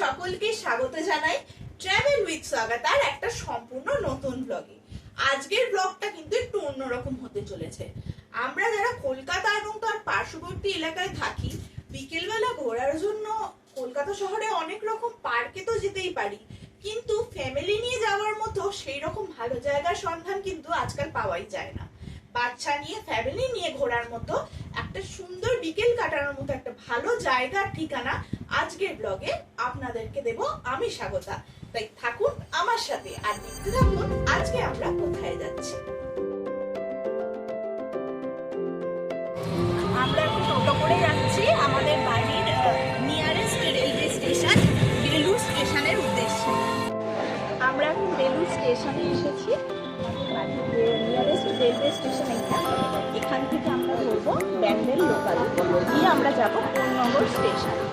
সকলকে স্বাগত জানাই ট্রাভেল উইথ স্বাগতার একটা সম্পূর্ণ নতুন ব্লগে আজকের ব্লগটা কিন্তু একটু অন্যরকম হতে চলেছে। আমরা যারা কলকাতা এবং তার পার্শ্ববর্তী এলাকায় থাকি, বিকেলবেলা ঘোরার জন্য কলকাতা শহরে অনেক রকম পার্কে তো যেতেই পারি, কিন্তু ফ্যামিলি নিয়ে যাওয়ার মতো সেই রকম ভালো জায়গার সন্ধান কিন্তু আজকাল পাওয়াই যায় না। বাচ্চা নিয়ে ফ্যামিলি নিয়ে ঘোরার মতো একটা সুন্দর বিকেল কাটানোর মতো একটা ভালো জায়গার ঠিকানা আজকের ব্লগে আপনাদেরকে দেব আমি স্বাগতা। তাই থাকুন আমার সাথে আর দেখতে থাকুন আজকে আমরা কোথায় যাচ্ছি। আমরা এখন টোটো করে যাচ্ছি আমাদের বাড়ির নিয়ারেস্ট রেলওয়ে স্টেশন বেলুর স্টেশনের উদ্দেশ্যে। আমরা এখন বেলুর স্টেশনে এসেছি। নিয়ারেস্ট রেলওয়ে স্টেশন এইটা এখান থেকে আমরা ধরবো ব্যান্ডেল লোকাল দিয়ে আমরা যাব স্টেশন চলুন আমাদের সাথে।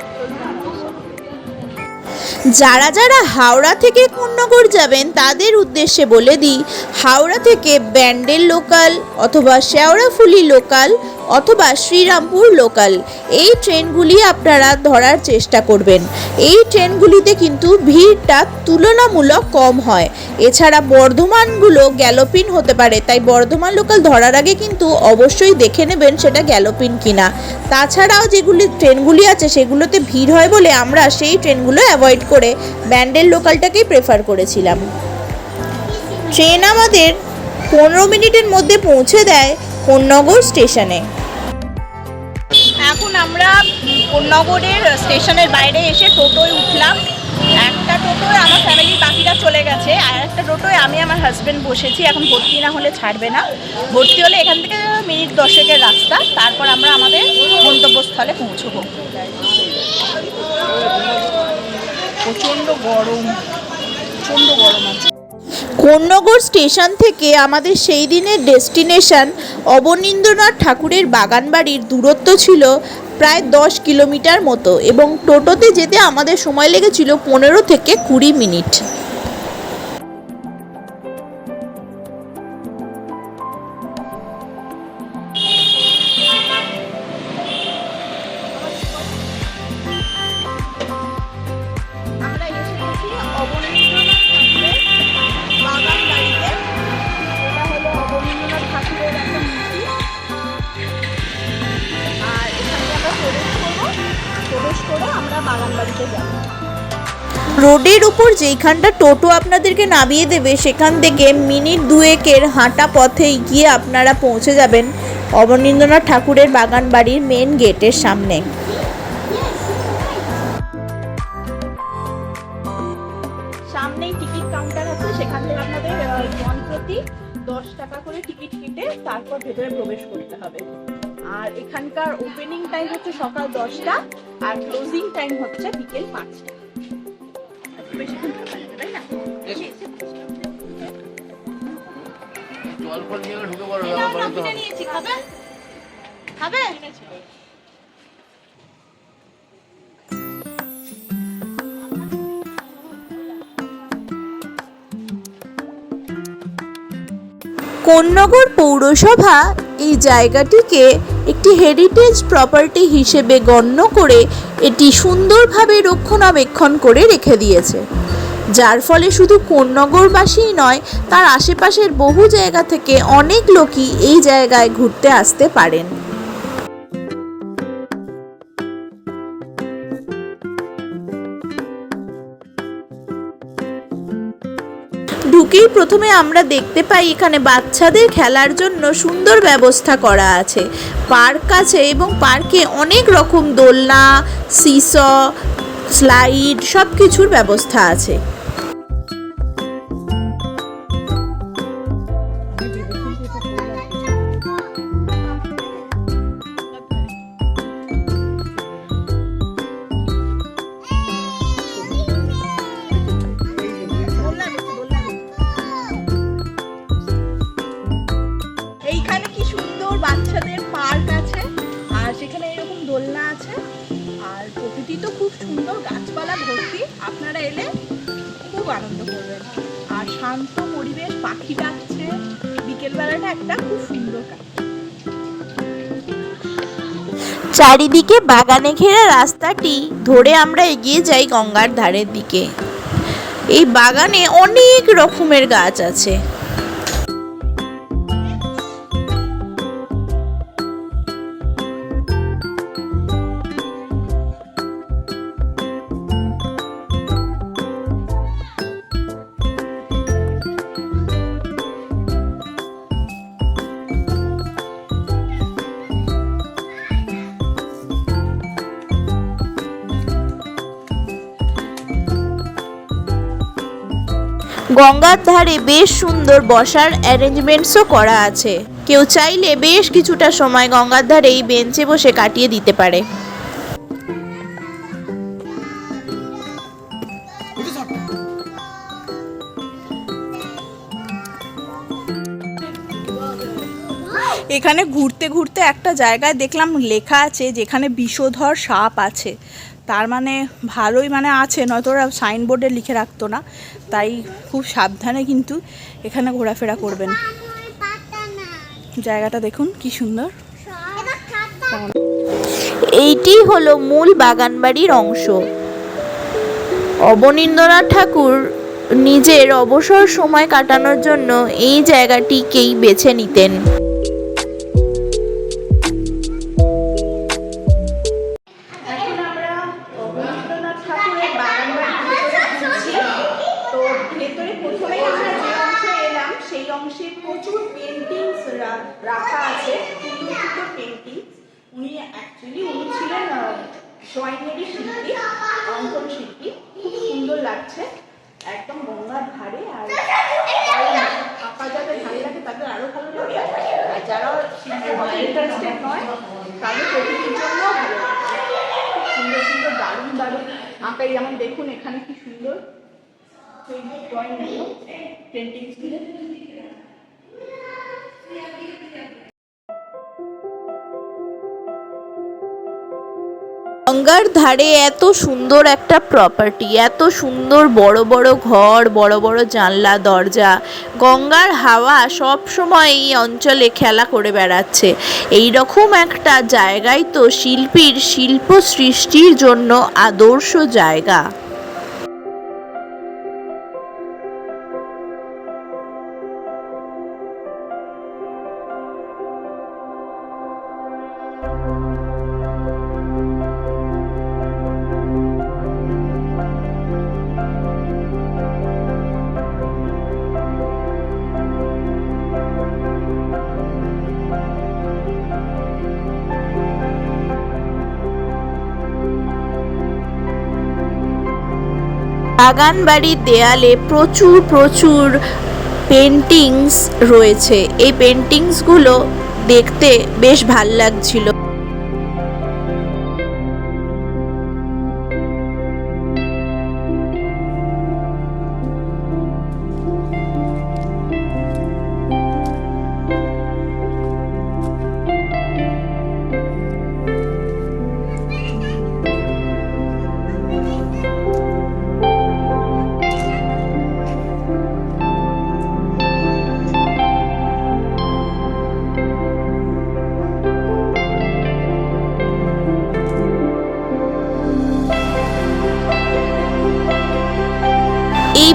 যারা যারা হাওড়া থেকে কুন্নগর যাবেন, তাদের উদ্দেশ্যে বলে দিই, হাওড়া থেকে ব্যান্ডেল লোকাল অথবা শেওড়াফুলি লোকাল অথবা শ্রীরামপুর লোকাল। এই ট্রেনগুলি আপনারা ধরার চেষ্টা করবেন। এই ট্রেনগুলিতে কিন্তু ভিড়টা তুলনামূলক কম হয়। এছাড়া বর্ধমানগুলো গ্যালোপিন হতে পারে, তাই বর্ধমান লোকাল ধরার আগে কিন্তু অবশ্যই দেখে নেবেন সেটা গ্যালোপিন কিনা। তাছাড়াও যেগুলি ট্রেনগুলি আছে, সেগুলোতে ভিড় হয় বলে আমরা সেই ট্রেনগুলো অ্যাভয়েড করে ব্যান্ডেল লোকালটাকেই প্রেফার করেছিলাম। ট্রেন আমাদের পনেরো মিনিটের মধ্যে পৌঁছে দেয় কোন্নগর স্টেশনে। এখন আমরা কোন্নগরের স্টেশনের বাইরে এসে টোটোয় উঠলাম। একটা টোটোয় আমার ফ্যামিলির বাকিরা চলে গেছে। আর একটা টোটোয় আমি আমার হাজব্যান্ড বসেছি। এখন ভর্তি না হলে ছাড়বে না। ভর্তি হলে এখান থেকে মিনিট দশেকের রাস্তা। তারপর আমরা আমাদের গন্তব্যস্থলে পৌঁছবো। প্রচণ্ড গরম। প্রচণ্ড গরম আছে। কোন্নগর স্টেশন থেকে আমাদের সেই দিনের ডেস্টিনেশন অবনীন্দ্রনাথ ঠাকুরের বাগানবাড়ির দূরত্ব ছিল প্রায় দশ কিলোমিটার মতো এবং টোটোতে যেতে আমাদের সময় লেগেছিল পনেরো থেকে কুড়ি মিনিট। রোডের উপর যেইখানটা টোটো আপনাদেরকে নামিয়ে দেবে, সেখান থেকে মিনিট দুয়েকের হাঁটা পথে গিয়ে আপনারা পৌঁছে যাবেন অবনীন্দ্রনাথ ঠাকুরের বাগান বাড়ির মেন গেটের সামনে। সামনেই টিকিট কাউন্টার আছে, সেখান থেকে আপনাদের জন প্রতি দশ টাকা করে টিকিট কেটে তারপর ভেতরে প্রবেশ করতে হবে। আর এখানকার ওপেনিং টাইম হচ্ছে সকাল দশটা, আর ক্লোজিং টাইম হচ্ছে বিকেল পাঁচটা? খাবে? কোন্নগর পৌরসভা এই জায়গাটিকে একটি হেরিটেজ প্রপার্টি হিসেবে গণ্য করে এটি সুন্দরভাবে রক্ষণাবেক্ষণ করে রেখে দিয়েছে। যার ফলে শুধু কোন্নগরবাসীই নয়, তার আশেপাশের বহু জায়গা থেকে অনেক লোকই এই জায়গায় ঘুরতে আসতে পারেন। ঢুকেই প্রথমে আমরা দেখতে পাই এখানে বাচ্চাদের খেলার জন্য সুন্দর ব্যবস্থা করা আছে। পার্ক আছে এবং পার্কে অনেক রকম দোলনা, সিস, স্লাইড সব কিছুর ব্যবস্থা আছে। দোলনা আছে। আর প্রকৃতি তো খুব সুন্দর, গাছপালা ভর্তি। আপনারা এলে খুব আনন্দ করবেন। আর শান্ত পরিবেশ, পাখি ডাকছে। বিকেলবেলাটা একটা খুব সুন্দর কাজ চারিদিকে বাগানে ঘেরা রাস্তাটি ধরে আমরা এগিয়ে যাই গঙ্গার ধারের দিকে। এই বাগানে অনেক রকমের গাছ আছে। গঙ্গার ধারে বেশ সুন্দর বসার অ্যারেঞ্জমেন্টসও করা আছে। কেউ চাইলে বেশ কিছুটা সময় গঙ্গার ধারে এই বেঞ্চে বসে কাটিয়ে দিতে পারে। এখানে ঘুরতে ঘুরতে একটা জায়গায় দেখলাম লেখা আছে যেখানে বিষধর সাপ আছে। তার মানে ভালোই মানে আছে, নয়তো ওরা সাইনবোর্ডে লিখে রাখতো না। তাই খুব সাবধানে কিন্তু এখানে ঘোরাফেরা করবেন। জায়গাটা দেখুন, কি সুন্দর। এইটি হলো মূল বাগানবাড়ির অংশ। অবনীন্দ্রনাথ ঠাকুর নিজের অবসর সময় কাটানোর জন্য এই জায়গাটিকেই বেছে নিতেন। অংশে প্রচুর পেন্টিংস রাখা আছে সুন্দর সুন্দর পেন্টিংস উনি অ্যাকচুয়ালি উনি ছিলেন ড্রয়িংয়েরই শিল্পী, অঙ্কন শিল্পী। খুব সুন্দর লাগছে, একদম গঙ্গার ধারে, আর আঁকা যাদের ভালো লাগে তাদের আরও ভালো লাগে। আর যারা ইন্টারেস্টেড নয় তাদের প্রকৃতির জন্য ভালো লাগে। সুন্দর সুন্দর দারুণ দারুণ আঁকাই যেমন দেখুন এখানে কি সুন্দর। গঙ্গার ধারে এত সুন্দর একটা প্রপার্টি এত সুন্দর বড় বড় ঘর, বড় বড় জানলা, দরজা। গঙ্গার হাওয়া সব সময় এই অঞ্চলে খেলা করে বেড়াচ্ছে। এই রকম একটা জায়গায় তো শিল্পীর শিল্প সৃষ্টির জন্য আদর্শ জায়গা। বাগান বাড়ির দেয়ালে প্রচুর প্রচুর পেন্টিংস রয়েছে। এই পেন্টিংসগুলো দেখতে বেশ ভালো লাগছিল।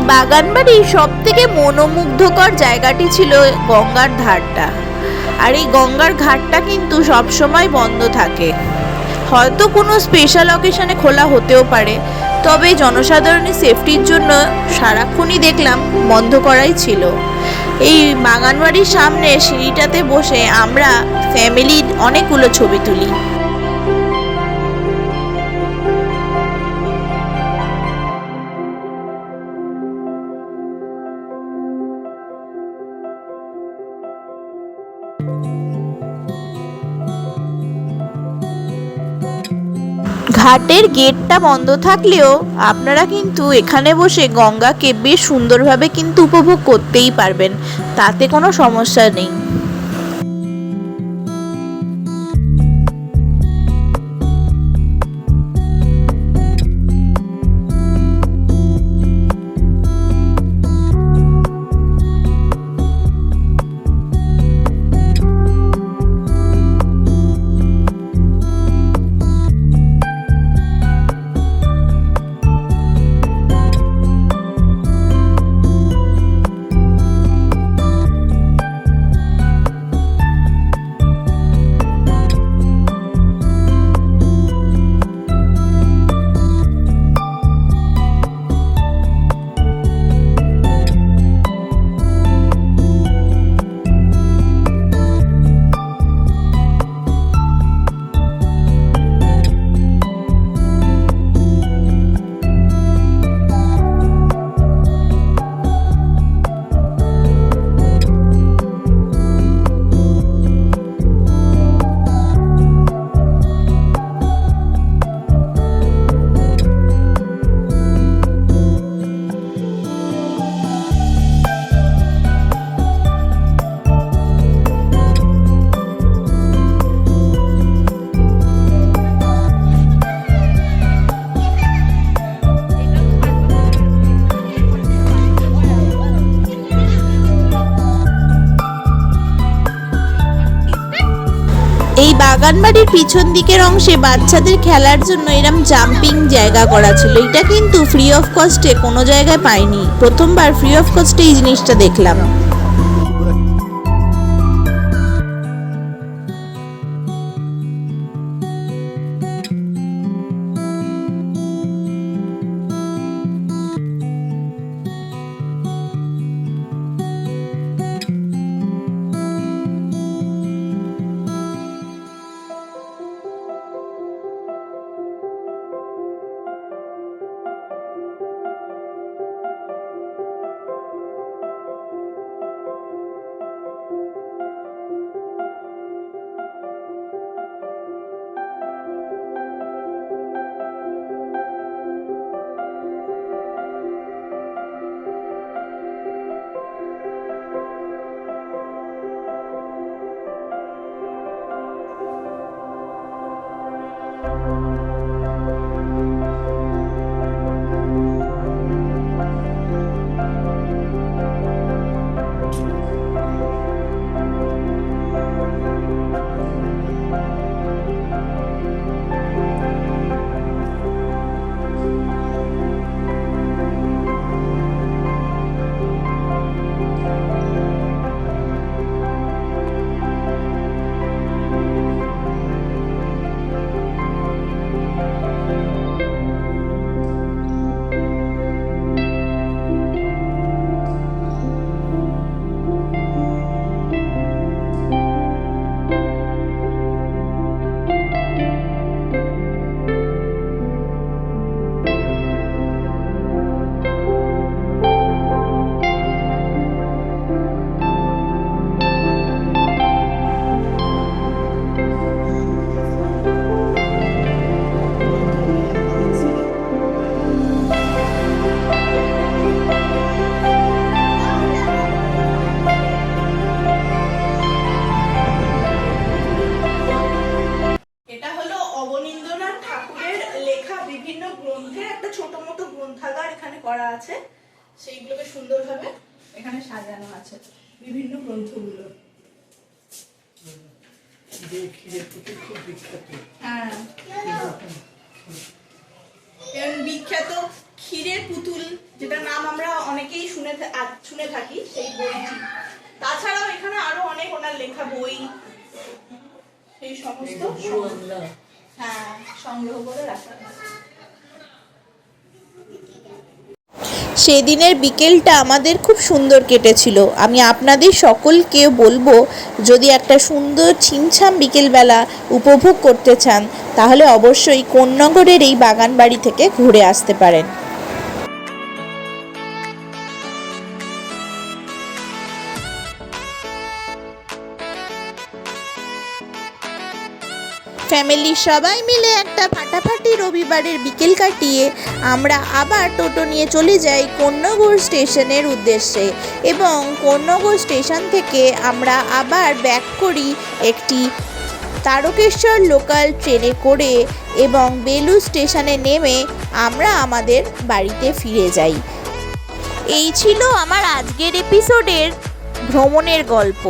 বাগানবাড়ির সব থেকে মনোমুগ্ধকর জায়গাটি ছিল গঙ্গার ধারটা। আর এই গঙ্গার ঘাটটা কিন্তু সবসময় বন্ধ থাকে। হয়তো কোনো স্পেশাল অকেশনে খোলা হতেও পারে, তবে জনসাধারণের সেফটির জন্য সারাক্ষণই দেখলাম বন্ধ করাই ছিল। এই বাগানবাড়ির সামনে সিঁড়িটাতে বসে আমরা ফ্যামিলির অনেকগুলো ছবি তুলি। ঘাটের গেটটা বন্ধ থাকলেও আপনারা কিন্তু এখানে বসে গঙ্গাকে বেশ সুন্দরভাবে কিন্তু উপভোগ করতেই পারবেন। তাতে কোনো সমস্যা নেই। বাগানবাড়ির পিছন দিকের অংশে বাচ্চাদের খেলার জন্য এরম জাম্পিং জায়গা করা ছিল। এটা কিন্তু ফ্রি অফ কস্টে কোনো জায়গায় পাইনি। প্রথমবার ফ্রি অফ কস্টে এই জিনিসটা দেখলাম। হ্যাঁ খুব বিখ্যাত। ক্ষীরের পুতুল যেটা নাম আমরা অনেকেই শুনে শুনে থাকি সেই বইটি। তাছাড়াও এখানে আরও অনেক ওনার লেখা বই সেই সমস্ত হ্যাঁ সংগ্রহ করে রাখা আছে। সেদিনের বিকেলটা আমাদের খুব সুন্দর কেটেছিল। আমি আপনাদের সকলকে বলব, যদি একটা সুন্দর ছিমছাম বিকেলবেলা উপভোগ করতে চান, তাহলে অবশ্যই কোন্নগরের এই বাগান বাড়ি থেকে ঘুরে আসতে পারেন। ফ্যামিলির সবাই মিলে একটা ফাটাফাটি রবিবারের বিকেল কাটিয়ে আমরা আবার টোটো নিয়ে চলে যাই কন্যগড় স্টেশনের উদ্দেশ্যে এবং কন্যগড় স্টেশন থেকে আমরা আবার ব্যাক করি একটি তারকেশ্বর লোকাল ট্রেনে করে এবং বেলু স্টেশনে নেমে আমরা আমাদের বাড়িতে ফিরে যাই। এই ছিল আমার আজকের এপিসোডের ভ্রমণের গল্প।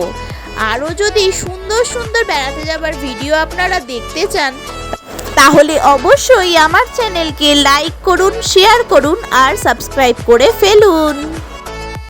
আরও যদি সুন্দর সুন্দর বেড়াতে যাবার ভিডিও আপনারা দেখতে চান, তাহলে অবশ্যই আমার চ্যানেলকে লাইক করুন শেয়ার করুন আর সাবস্ক্রাইব করে ফেলুন।